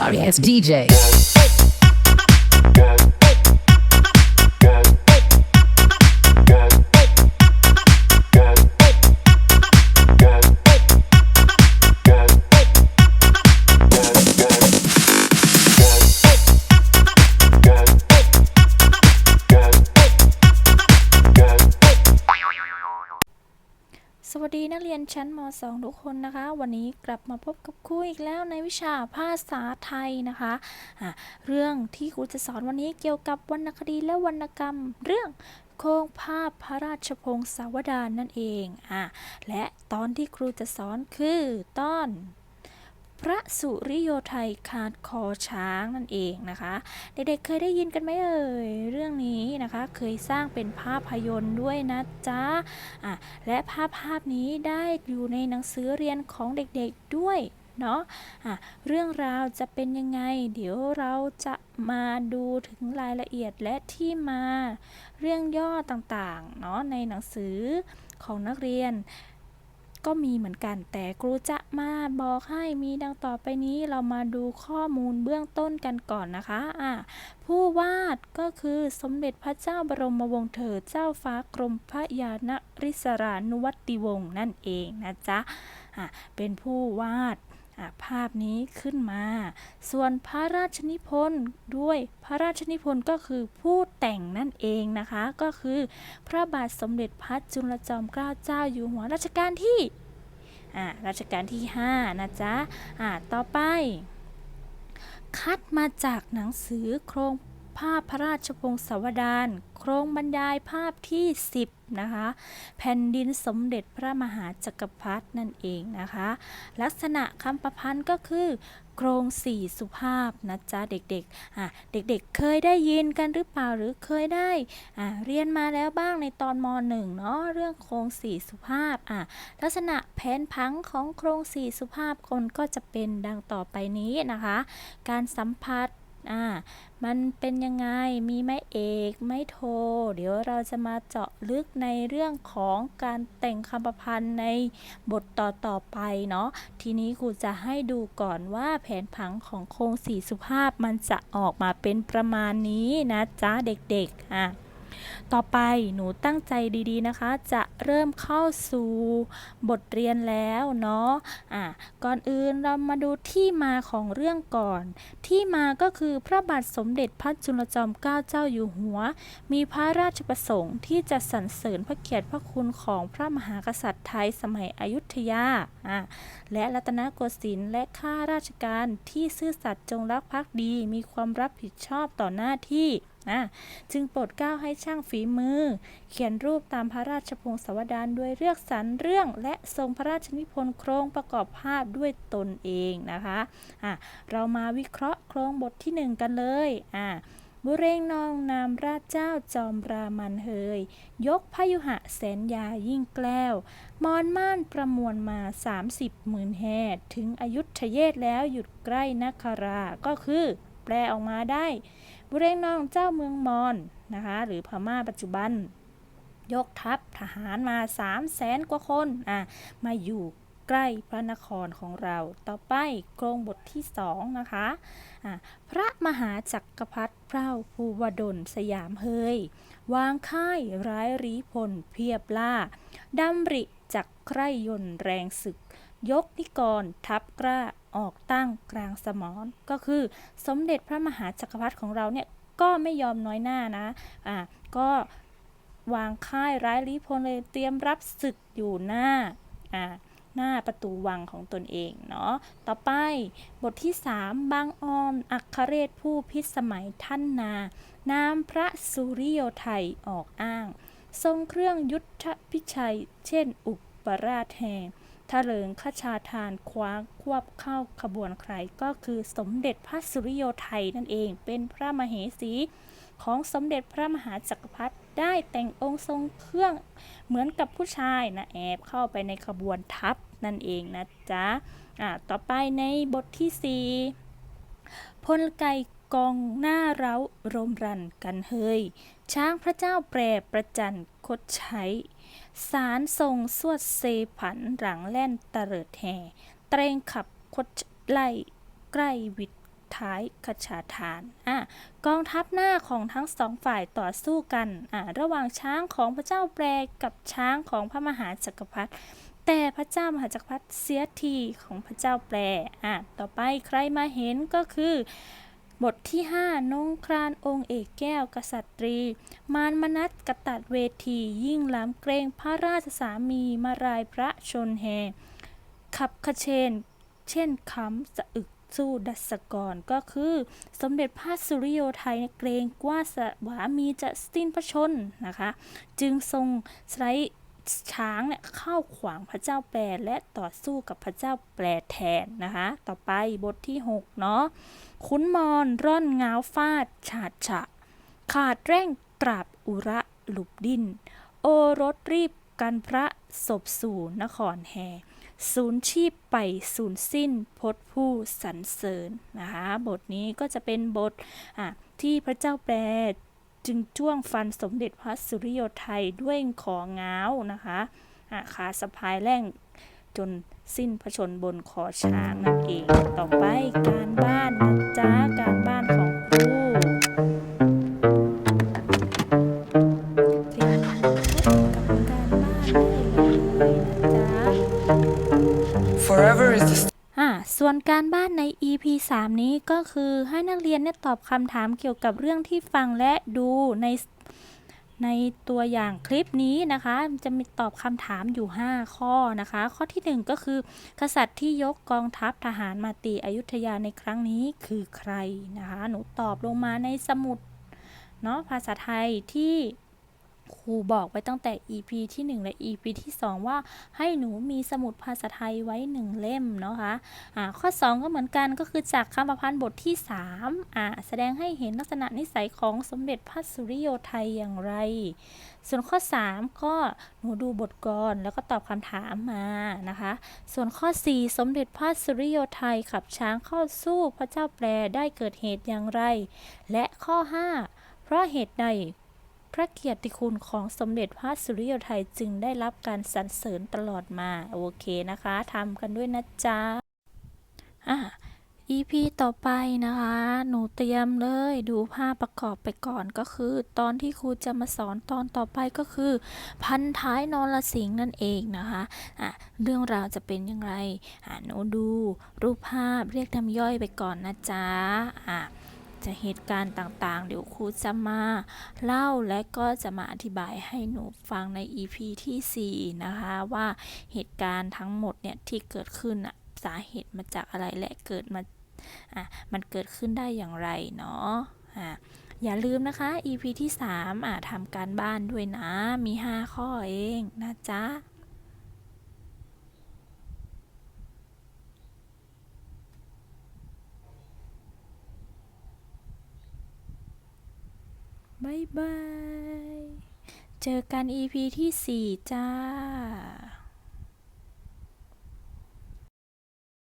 Sorry ass DJ. ชั้นม .2 ทุกคนนะคะ วันนี้กลับมาพบกับครูอีกแล้วในวิชาภาษาไทยนะคะะเรื่องที่ครูจะสอนวันนี้เกี่ยวกับวรรณคดีและวรรณกรรม เรื่องโครงภาพพระราชพงศาวดารนั่นเองอะและตอนที่ครูจะสอนคือตอน พระสุริโยไทยขาดคอช้างนั่นเองนะคะ เด็กๆเคยได้ยินกันไหมเอ่ยเรื่องนี้นะคะ เคยสร้างเป็นภาพยนตร์ด้วยนะจ๊ะอะและภาพภาพนี้ได้อยู่ในหนังสือเรียนของเด็กๆด้วยเนาะอะเรื่องราวจะเป็นยังไง เดี๋ยวเราจะมาดูถึงรายละเอียดและที่มาเรื่องย่อต่างๆเนาะในหนังสือของนักเรียน ก็มีเหมือนกัน แต่ครูจะมาบอกให้มีดังต่อไปนี้เรามาดูข้อมูลเบื้องต้นกันก่อนนะคะอะผู้วาดก็คือสมเด็จพระเจ้าบรมวงศ์เธอเจ้าฟ้ากรมพระยานริศรานุวัติวงศ์นั่นเองนะจ๊ะอะเป็นผู้วาด ภาพนี้ขึ้นมา ส่วนพระราชนิพนธ์ด้วยพระราชนิพนธ์ก็คือผู้แต่งนั่นเองนะคะ ก็คือพระบาทสมเด็จพระจุลจอมเกล้าเจ้าอยู่หัวรัชกาลที่รัชกาลที่ 5 นะจ๊ะอ่าต่อไป คัดมาจากหนังสือโครงภาพพระราชพงศาวดาร โครงบรรยายภาพที่ 10 นะคะ แผ่นดินสมเด็จพระมหาจักรพรรดินั่นเองนะคะ ลักษณะคำประพันธ์ก็คือโครงสี่สุภาพนะจ๊ะเด็กๆอะเด็กๆ เคยได้ยินกันหรือเปล่าหรือเคยได้อะเรียนมาแล้วบ้างในตอนม .1 เนาะเรื่องโครงสี่สุภาพอะลักษณะแผนผังของโครงสี่สุภาพคนก็จะเป็นดังต่อไปนี้นะคะ การสัมผัส อ่ามันเป็นยังไงมีไม้เอกไม้โท เดี๋ยวเราจะมาเจาะลึกในเรื่องของการแต่งคำประพันธ์ในบทต่อต่อไปเนาะทีนี้ครูจะให้ดูก่อนว่าแผนผังของโครงสี่สุภาพมันจะออกมาเป็นประมาณนี้นะจ๊ะเด็กๆอะ ต่อไปหนูตั้งใจดีๆนะคะ จะเริ่มเข้าสู่บทเรียนแล้วเนาะอะก่อนอื่นเรามาดูที่มาของเรื่องก่อน ที่มาก็คือพระบาทสมเด็จพระจุลจอมเกล้าเจ้าอยู่หัว มีพระราชประสงค์ที่จะสรรเสริญพระเกียรติพระคุณของพระมหากษัตริย์ไทยสมัยอยุธยาอะและรัตนโกสินทร์และข้าราชการที่ซื่อสัตย์จงรักภักดี มีความรับผิดชอบต่อหน้าที่ อะจึงโปรดเกล้าให้ช่างฝีมือ เขียนรูปตามพระราชพงศาวดารด้วยเลือกสรรเรื่องและทรงพระราชนิพนธ์โครงประกอบภาพด้วยตนเองนะคะอะเรามาวิเคราะห์โครงบทที่หนึ่งกันเลยอะบุเรงนองนามราชเจ้าจอมรามันเฮย ยกพยุหะแสนยายิ่งแกล้ว มอนม่านประมวลมา 30หมื่นแห่ถึงอายุทเยศแล้วหยุดใกล้นาครา ก็คือ แปลออกมาได้ บุเรงนองเจ้าเมืองมอนนะคะหรือพม่าปัจจุบัน ยกทัพทหารมา 3 0 0แสนกว่าคนอะมาอยู่ใกล้พระนครของเรา ต่อไปโครงบทที่สองนะคะะพระมหาจักรพรรดิเพร่าภูวดลสยามเฮย วางค่ายร้ายรีพลเพียบล่าดำริจักใคร่ยนแรงศึก ยกนิกรทัพกล้า ออกตั้งกลางสมรก็คือสมเด็จพระมหาจักรพรรดิของเราเนี่ยก็ไม่ยอมน้อยหน้านะอะก็วางค่ายร้ายรีพลเลยเตรียมรับศึกอยู่หน้าอะหน้าประตูวังของตนเองเนาะ ต่อไปบทที่ 3 บางออม อัครเรศผู้พิสมัยท่านนา นามพระสุริโยไทยออกอ้าง ทรงเครื่องยุทธพิชัย เช่น อุปราชแห่ ทะเลิงขชาทานคว้าควบเข้าขบวนใครก็คือสมเด็จพระสุริโยไทยนั่นเองเป็นพระมเหสีของสมเด็จพระมหาจักรพรรดิได้แต่งองค์ทรงเครื่องเหมือนกับผู้ชายนะแอบเข้าไปในขบวนทัพนั่นเองนะจ๊ะอะต่อไปในบทที่ 4 พลไก่กองหน้าเร้ารมรันกันเฮยช้างพระเจ้าแปรประจันคดใช้ สารทรงสวดเซผันหลังแล่นตะเลิดแห่เตรงขับคดไล่ใกล้วิดท้ายขชาทานอะกองทัพหน้าของทั้งสองฝ่ายต่อสู้กันอะระหว่างช้างของพระเจ้าแปรกับช้างของพระมหาจักรพรรดิแต่พระเจ้ามหาจักรพรรดิเสียทีของพระเจ้าแปรอะต่อไปใครมาเห็นก็คือ บทที่ 5นงครานองค์เอกแก้วกษัตรี มารมนัสกตัดเวที ยิ่งล้ำเกรงพระราชสามีมารายพระชนแห่ขับขเชน เช่นคำสะอึกสู้ดัศกรก็คือ สมเด็จพระสุริโยไทยเนี่ยเกรงว่าสวามีจะสิ้นพระชนนะคะ จึงทรงใช้ ช้างเนี่ยเข้าขวางพระเจ้าแปรและต่อสู้กับพระเจ้าแปรแทนนะคะ ต่อไปบทที่ 6 เนาะขุนมอนร่อนง้าฟาด ฉาดฉะ ขาดแร่งตราบอุระหลุบดิน โอรสรีบกันพระศพสู่นครแห่ศูนย์ชีพไปศูนย์สิ้นพดผู้สรรเสริญนะคะ บทนี้ก็จะเป็นบทอะที่พระเจ้าแปร จึงจ้วงฟันสมเด็จพระสุริโยไทยด้วยของง้าวนะคะอะขาสะพายแร่งจนสิ้นพระชนบนคอช้างนั่นเอง ต่อไปการบ้านนะจ๊ะการบ้านของครูเตรียมพบกับการบ้านได้เลยนะส่วนการบ้าน EP 3 นี้ก็คือให้นักเรียนเนี่ยตอบคำถามเกี่ยวกับเรื่องที่ฟังและดูในในตัวอย่างคลิปนี้นะคะ จะมีตอบคำถามอยู่ 5 ข้อนะคะ ข้อทีหนึ่1 ก็คือ กษัตริย์ที่ยกกองทัพทหารมาตีอยุธยาในครั้งนี้คือใครนะคะ หนูตอบลงมาในสมุดเนาะภาษาไทยที่ ครูบอกไว้ตั้งแต่ EP ที่ 1 และ EP ที่ 2 ว่าให้หนูมีสมุดภาษาไทยไว้ 1 เล่มเนาะคะอ่าข้อ 2 ก็เหมือนกันก็คือจากคำประพันธ์บทที่3อ่าแสดงให้เห็นลักษณะนิสัยของสมเด็จพระสุริโยไทยอย่างไร ส่วนข้อ 3 ก็หนูดูบทกรแล้วก็ตอบคำถามมานะคะ ส่วนข้อ 4 สมเด็จพระสุริโยไทยขับช้างเข้าสู้พระเจ้าแปรได้เกิดเหตุอย่างไร และข้อ 5 เพราะเหตุใด พระเกียรติคุณของสมเด็จพระสุริโยไทยจึงได้รับการสรรเสริญตลอดมาโอเคนะคะทำกันด้วยนะจ๊ะอะ EP ต่อไปนะคะ หนูเตรียมเลยดูภาพประกอบไปก่อนก็คือ ตอนที่ครูจะมาสอนตอนต่อไปก็คือ พันท้ายนรสิงห์นั่นเองนะคะอะเรื่องราวจะเป็นอย่างไรอะหนูดูรูปภาพเรียกน้ำย่อยไปก่อนนะจ๊ะอะ จะเหตุการณ์ต่างๆ เดี๋ยวครูจะมาเล่าและก็จะมาอธิบายให้หนูฟังใน EP ที่ 4 นะคะว่าเหตุการณ์ทั้งหมดเนี่ยที่เกิดขึ้นอะสาเหตุมาจากอะไรและเกิดมาอะมันเกิดขึ้นได้อย่างไรเนาะอะอย่าลืมนะคะ EP ที่ 3อะทำการบ้านด้วยนะ มี 5 ข้อเองนะจ๊ะ บายบาย เจอกัน EP ที่ 4 จ้า